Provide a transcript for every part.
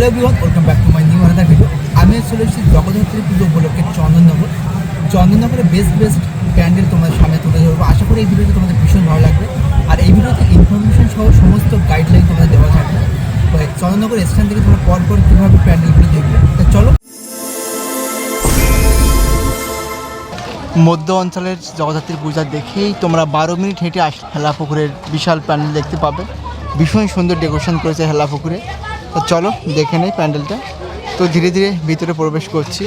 Hello everyone welcome back to my new another video আমি চলে এসেছি জগদ্ধাত্রী পুজো উপলক্ষে চন্দননগর। চন্দননগরে বেস্ট বেস্ট প্যান্ডেল তোমাদের সামনে তুলে ধরবো। আশা করি এই ভিডিওটি তোমাদের ভীষণ ভালো লাগবে। আর এই ভিডিওতে ইনফরমেশন সহ সমস্ত গাইডলাইন তোমাদের দেওয়া থাকবে। চন্দননগর স্ট্যান্ড থেকে তোমরা পর পর কীভাবে প্যান্ডেলগুলো দেখবে? তো চলো। মধ্য অঞ্চলের জগদ্ধাত্রী পূজা দেখেই তোমরা বারো মিনিট হেঁটে আস হেলা পুকুরের বিশাল প্যান্ডেল দেখতে পাবে। ভীষণ সুন্দর ডেকোরেশন করেছে হেলা পুকুরে তো চলো, দেখে নেই প্যান্ডেলটা। তো ধীরে ধীরে ভিতরে প্রবেশ করছি।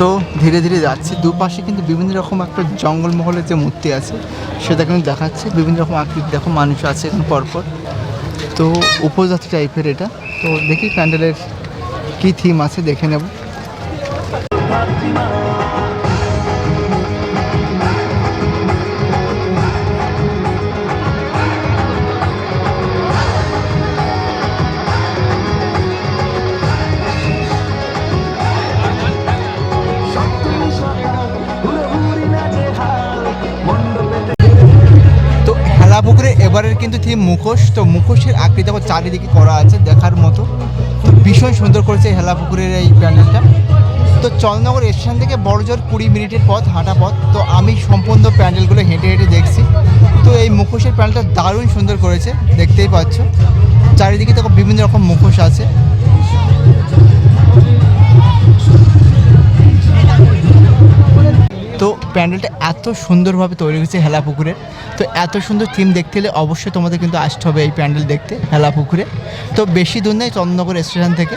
তো ধীরে ধীরে যাচ্ছি। দুপাশে কিন্তু বিভিন্ন রকম একটা জঙ্গলমহলের যে মূর্তি আছে, সেটা কিন্তু দেখাচ্ছে। বিভিন্ন রকম আকৃতি, দেখো মানুষ আছে এখন পরপর। তো উপজাতি টাইপের এটা। তো দেখি প্যান্ডেলের কী থিম আছে দেখে নেব। এবারের কিন্তু থিম মুখোশ। তো মুখোশের আকৃতি আবার চারিদিকে করা আছে দেখার মতো। তো ভীষণ সুন্দর করেছে হেলা পুকুরের এই প্যান্ডেলটা তো চন্দ্রনগর স্টেশন থেকে বড়জোর কুড়ি মিনিটের পথ, হাঁটা পথ। তো আমি সম্পূর্ণ প্যান্ডেলগুলো হেঁটে হেঁটে দেখছি। তো এই মুখোশের প্যান্ডেলটা দারুণ সুন্দর করেছে, দেখতেই পাচ্ছ। চারিদিকে তো বিভিন্ন রকম মুখোশ আছে। প্যান্ডেলটা এত সুন্দরভাবে তৈরি হয়েছে হেলা পুকুরে। তো এত সুন্দর থিম দেখতে হলে অবশ্যই তোমাদের কিন্তু আসতে হবে এই প্যান্ডেল দেখতে, হেলা পুকুরে। তো বেশি দূর নেই চন্দ্রনগর স্টেশন থেকে।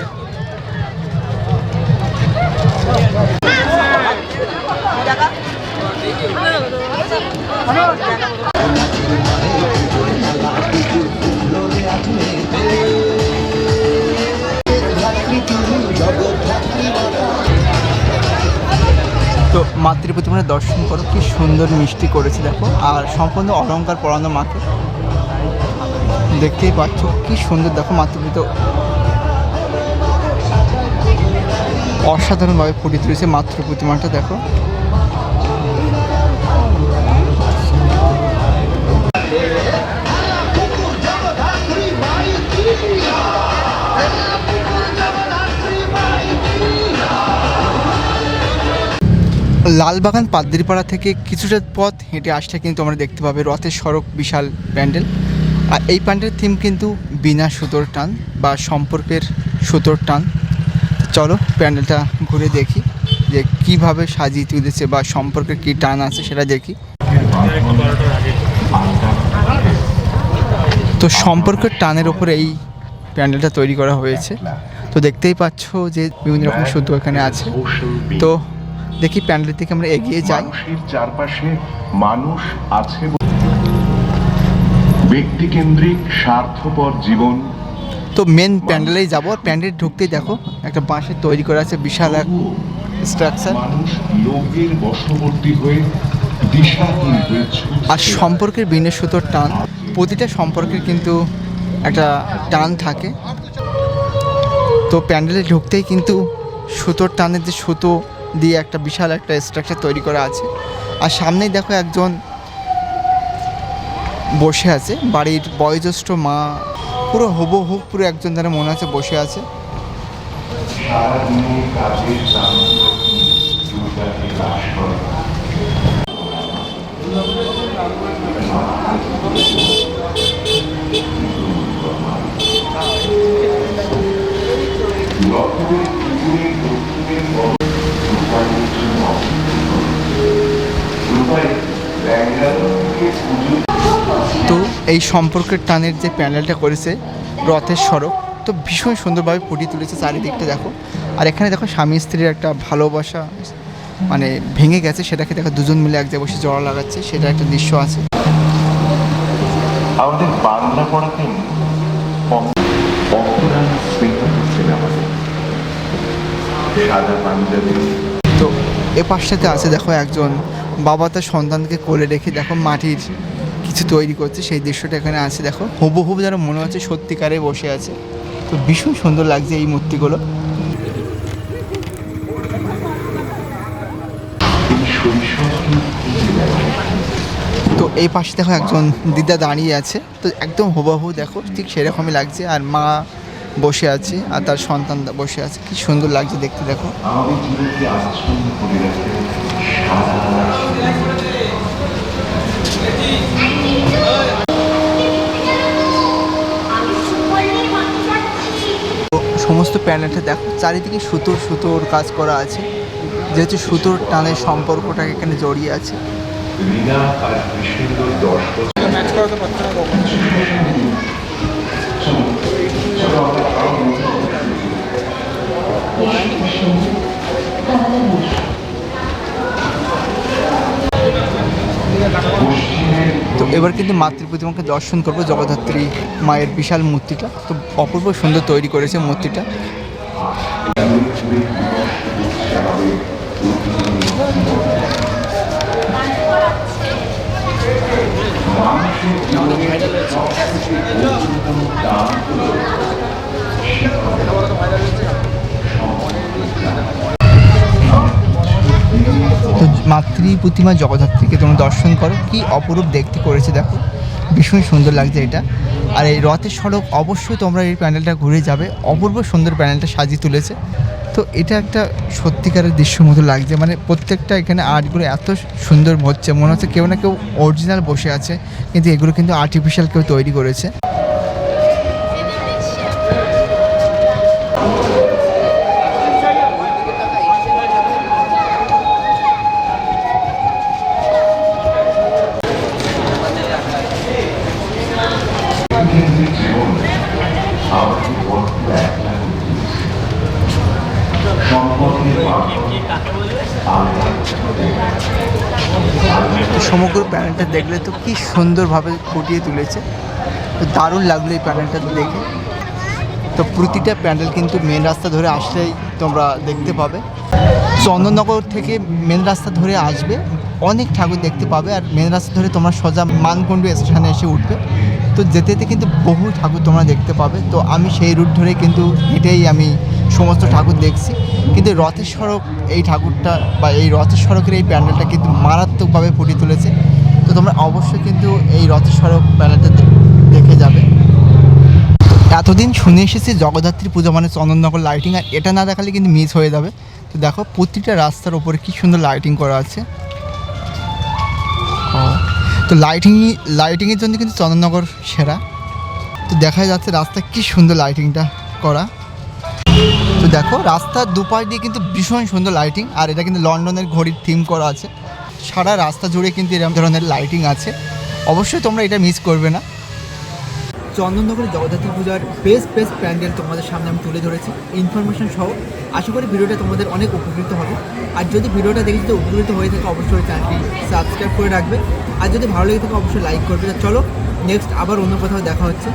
তো মাতৃ প্রতিমার দর্শন করো, কি সুন্দর মিষ্টি করেছে দেখো। আর সম্পূর্ণ অলঙ্কার পরানো মাকে। দেখতেই পাচ্ছ, কি সুন্দর দেখো মাতৃপিত অসাধারণভাবে ফুটিয়ে তুলেছে মাতৃ প্রতিমাটা, দেখো। লালবাগান পাদ্রিপাড়া থেকে কিছুটা পথ হেঁটে আসলে কিন্তু আমরা দেখতে পাবে রথের সড়ক বিশাল প্যান্ডেল। আর এই প্যান্ডেলের থিম কিন্তু বিনা সুতোর টান বা সম্পর্কের সুতোর টান। চলো প্যান্ডেলটা ঘুরে দেখি যে কীভাবে সাজিয়ে তুলেছে বা সম্পর্কের কী টান আছে সেটা দেখি। তো সম্পর্কের টানের ওপরে এই প্যান্ডেলটা তৈরি করা হয়েছে। তো দেখতেই পাচ্ছ যে বিভিন্ন রকম সুতো এখানে আছে। তো দেখি প্যান্ডেলের দিকে আমরা এগিয়ে যাই। চারপাশে মানুষ আছে ব্যক্তিকেন্দ্রিক স্বার্থপর জীবন। তো মেন প্যান্ডেলেই যাব। আর প্যান্ডেল ঢুকতেই দেখো একটা বাঁশের তৈরি করা আছে বিশাল এক স্ট্রাকচার মানুষ লোকের বশবর্তী হয়ে। আর সম্পর্কের বিনে সুতোর টান প্রতিটা সম্পর্কের কিন্তু একটা টান থাকে। তো প্যান্ডেলে ঢুকতেই কিন্তু সুতোর টানের যে সুতো দিয়ে একটা বিশাল একটা স্ট্রাকচার তৈরি করা আছে। আর সামনেই দেখো একজন বসে আছে। বাড়ির বয়োজ্যেষ্ঠ মা, পুরো হুবহু, পুরো একজন যেন মনে আছে বসে আছে। এই সম্পর্কের টানের যে প্যানেলটা করেছে রথের সড়ক তো ভীষণ সুন্দরভাবে ফুটিয়ে তুলেছে চারিদিকটা দেখো। আর এখানে দেখো স্বামী স্ত্রীর একটা ভালোবাসা মানে ভেঙে গেছে সেটাকে দেখো দুজন মিলে এক জায়গায় বসে জড়া লাগাচ্ছে সেটা একটা দৃশ্য আছে। আমাদের। বাংলা পড়াতেন তো এ পাশটাতে আছে দেখো একজন বাবা তার সন্তানকে কোলে রেখে দেখো মাটির কিছু তৈরি করছে, সেই দৃশ্যটা এখানে আছে, দেখো। হুবহুব যেন মনে হচ্ছে সত্যিকারে বসে আছে। তো ভীষণ সুন্দর লাগছে এই মূর্তিগুলো। তো এই পাশে দেখো একজন দিদা দাঁড়িয়ে আছে। তো একদম হুবহু দেখো, ঠিক সেরকমই লাগছে। আর মা বসে আছে, আর তার সন্তান বসে আছে। কি সুন্দর লাগছে দেখতে, দেখো আমাদের জীবনকে আচ্ছন্ন করে রাখে তো সমস্ত প্যানেলটা দেখো, চারিদিকে সুতোর সুতোর কাজ করা আছে। যেহেতু সুতোর টানের সম্পর্কটা এখানে জড়িয়ে আছে আর কৃষ্ণের দশ বছর তো এবার কিন্তু মাতৃ প্রতিমাকে দর্শন করব জগদ্ধাত্রী মায়ের বিশাল মূর্তিটা। তো অপূর্ব সুন্দর তৈরি করেছে মূর্তিটা। মাতৃ প্রতিমা জগদ্ধাত্রীকে তোমরা দর্শন করো। কি অপরূপ দেখতে করেছে দেখো। ভীষণ সুন্দর লাগছে এটা। আর এই রথের সড়ক অবশ্যই তোমরা এই প্যান্ডেলটা ঘুরে যাবে। অপূর্ব সুন্দর প্যান্ডেলটা সাজিয়ে তুলেছে। তো এটা একটা সত্যিকারের দৃশ্য মতো লাগছে। মানে প্রত্যেকটা এখানে আর্টগুলো এত সুন্দর হচ্ছে। মনে হচ্ছে কেউ না কেউ অরিজিনাল বসে আছে। কিন্তু এগুলো কিন্তু আর্টিফিশিয়াল কেউ তৈরি করেছে। প্যানেলটা দেখলে তো কি সুন্দরভাবে ফুটিয়ে তুলেছে। তো দারুণ লাগল এই প্যানেলটা দেখে। তো প্রতিটা প্যান্ডেল কিন্তু মেন রাস্তা ধরে আসলেই তোমরা দেখতে পাবে। চন্দননগর থেকে মেন রাস্তা ধরে আসবে। অনেক ঠাকুর দেখতে পাবে আর মেন রাস্তা ধরে তোমরা সোজা মানকুণ্ডু স্টেশনে এসে উঠবে। তো যেতে যেতে কিন্তু বহু ঠাকুর তোমরা দেখতে পাবে। তো আমি সেই রুট ধরে কিন্তু হেঁটেই আমি সমস্ত ঠাকুর দেখছি। কিন্তু রথের সড়ক এই ঠাকুরটা বা এই রথের সড়কের এই প্যান্ডেলটা কিন্তু মারাত্মকভাবে ফুটিয়ে তুলেছে। তোমরা অবশ্যই কিন্তু এই রথের সড়ক প্যান্ডেলটা দেখে যাবে। এতদিন শুনে এসেছি জগদ্ধাত্রী পুজো মানে চন্দননগর লাইটিং আর এটা না দেখালে কিন্তু মিস হয়ে যাবে। তো দেখো, প্রতিটা রাস্তার ওপরে কি সুন্দর লাইটিং করা আছে। তো লাইটিং লাইটিংয়ের জন্য কিন্তু চন্দননগর সেরা। তো দেখা যাচ্ছে রাস্তা কি সুন্দর লাইটিংটা করা। তো দেখো, রাস্তার দুপাশ দিয়ে কিন্তু ভীষণ সুন্দর লাইটিং আর এটা কিন্তু লন্ডনের ঘড়ির থিম করা আছে। সারা রাস্তা জুড়ে কিন্তু এরকম ধরনের লাইটিং আছে। অবশ্যই তোমরা এটা মিস করবে না। চন্দননগরের জগদ্ধাত্রী পূজার বেস্ট বেস্ট প্যান্ডেল তোমাদের সামনে আমি তুলে ধরেছি। ইনফরমেশন সহ আশা করি ভিডিওটা তোমাদের অনেক উপকৃত হবে। আর যদি ভিডিওটা দেখে যদি উপকৃত হয়ে থাকে, অবশ্যই চ্যানেলটি সাবস্ক্রাইব করে রাখবে। আর যদি ভালো লেগে থাকে, অবশ্যই লাইক করবে। চলো নেক্সট আবার অন্য কোথাও দেখা হচ্ছে।